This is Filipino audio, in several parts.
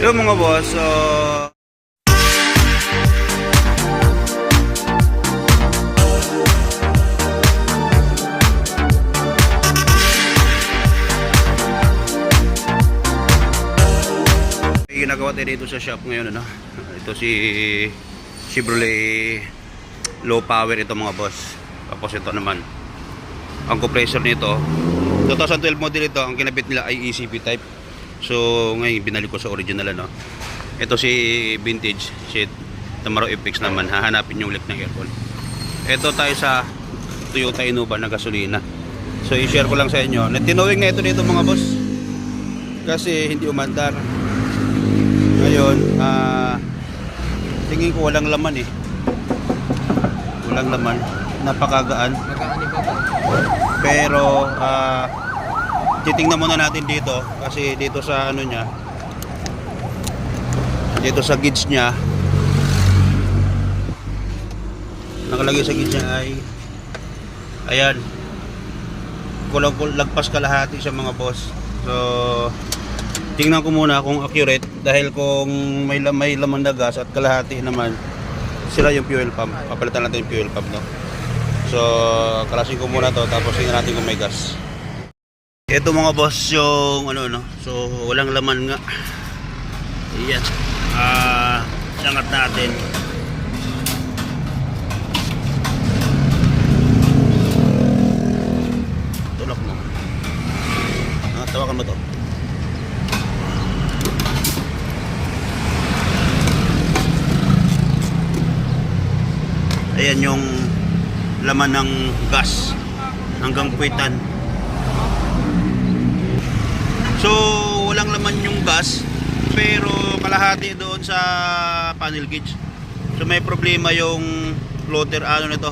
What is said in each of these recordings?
Hello mga boss, so... Ginagawa tayo dito sa shop ngayon ano. Ito si Chevrolet low power ito mga boss. Tapos ito naman ang compressor nito 2012 model ito ang kinabit nila ay ECP type so ngayon binalik ko sa original ano. Ito si vintage si Tamaro FX naman. Hahanapin yung leak ng aircon. Ito tayo sa Toyota Innova na gasolina. So i-share ko lang sa inyo tinawing na ito dito mga boss. Kasi hindi umandar. Ngayon ah tingin ko walang laman eh. Walang laman. Napakagaan. Pero ah titingnan muna natin dito kasi dito sa ano niya dito sa gauge niya nakalagay sa gauge niya ay ayan kulang kul lagpas kalahati sa mga boss. So tingnan ko muna kung accurate dahil kung may, may laman na gas at kalahati naman sila yung fuel pump. Papalitan natin yung fuel pump no? So, kalasin ko muna to tapos tingnan natin kung may gas. Ito mga boss yung ano no. So, walang laman nga. Iyan. Ah, sangat natin. Tulak mo. Ah, tawakan mo to. Ayan yung laman ng gas hanggang puwitan. So, walang laman yung gas pero kalahati doon sa panel gauge. So, may problema yung floater ano nito.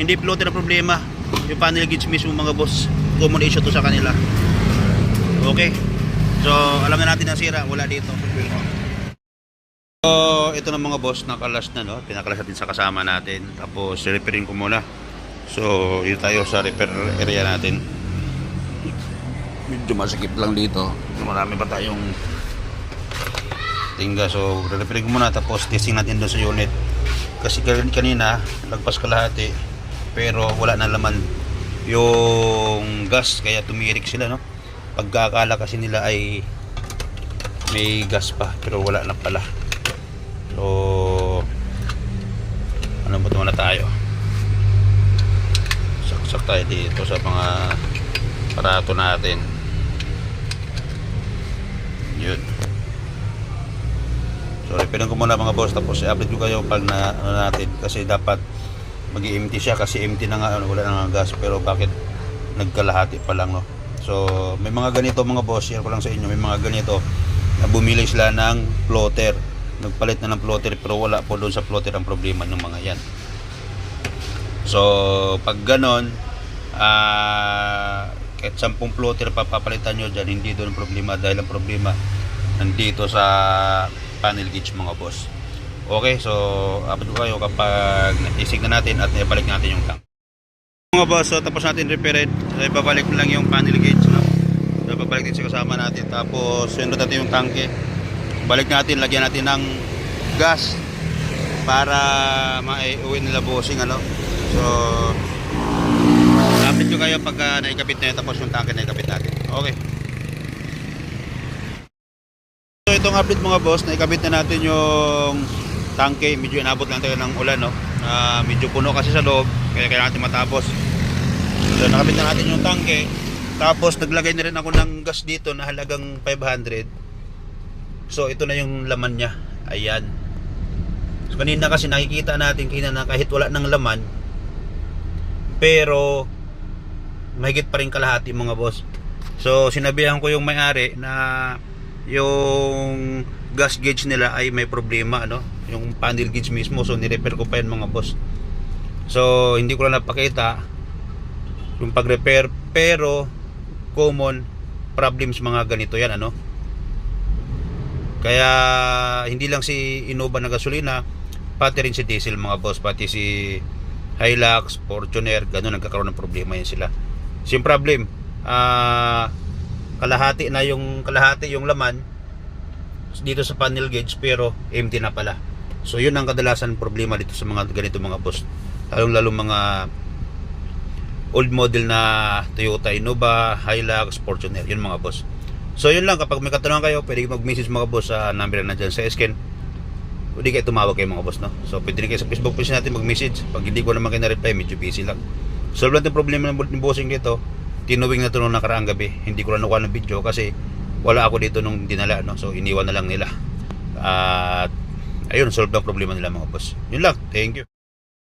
Hindi floater ang problema. Yung panel gauge mismo mga boss. Common issue to sa kanila. Okay. So, alam na natin na sira. Wala dito. So, ito na mga boss, nakalas na, no? Pinakalas natin sa kasama natin. Tapos, repairin ko muna. So, yun tayo sa repair area natin. Medyo masikip lang dito. Marami pa tayong tingga. So, repairin ko muna. Tapos, testing natin doon sa unit. Kasi kan- kanina, lagpas kalahati. Pero, wala na laman yung gas. Kaya tumirik sila, no? Pagkakala kasi nila ay may gas pa. Pero wala na pala. So, ano ba muna tayo? Saksak tayo dito sa mga aparato natin. Yun. Repilan ko muna mga boss. Tapos i-update ko kayo pag na ano natin. Kasi dapat mag empty siya. Kasi empty na nga ano, wala na nga gas. Pero bakit nagkalahati pa lang no? So may mga ganito mga boss. Share ko lang sa inyo. May mga ganito na bumili sila ng floater nagpalit na ng floater pero wala po doon sa floater ang problema ng mga yan. So pag ganon ah kahit sampung floater pa papalitan nyo dyan hindi doon problema. Dahil ang problema nandito sa panel gauge mga boss. Okay so ko kayo kapag natisig na natin at naibalik natin yung tank. Mga boss so tapos natin repaired so ibabalik lang yung panel gauge no? so ibabalik din sa kasama natin. Tapos sunod natin yung tangke balik natin lagyan natin ng gas para maiuwi nila bossing ano? So update ko kayo pagka naikabit na yun tapos yung tangke naikabit natin. Okay So itong update mga boss, naikabit na natin yung tangke. Medyo inabot lang tayo ng ulan, no? Na medyo puno kasi sa loob, kaya kailangan natin matapos. So nakabit na natin yung tangke. Tapos naglagay na rin ako ng gas dito na halagang 500. So ito na yung laman niya. Ayan. So kanina kasi nakikita natin kina na kahit wala ng laman, pero mahigit pa rin kalahati mga boss. So sinabihan ko yung may-ari na yung gas gauge nila ay may problema ano? Yung panel gauge mismo so ni-repair ko pa yan mga boss. So hindi ko lang napakita yung pag-repair pero common problems mga ganito yan ano? Kaya hindi lang si Innova na gasolina pati rin si diesel mga boss pati si Hilux, Fortuner ganun nagkakaroon ng problema yan sila. So problem ah kalahati na yung kalahati yung laman dito sa panel gauge pero empty na pala. So yun ang kadalasan problema dito sa mga ganito mga boss. Lalong lalo mga old model na Toyota Innova, Hilux, Fortuner, yun mga boss. So yun lang, kapag may katanungan kayo, pwede kayo mag-message mga boss sa number na dyan sa skin. Pwede kayo tumawag kayo mga boss, no? So pwede rin kayo sa Facebook page natin mag-message. Pag hindi ko naman kayo na-reply, medyo busy lang. Solve lang yung problema ng bossing dito. Tinuwing na ito nung nakaraang gabi. Hindi ko na nakuha ng video kasi wala ako dito nung dinala, no? So iniwan na lang nila. At ayun, solve ang problema nila mga boss. Yun lang, thank you.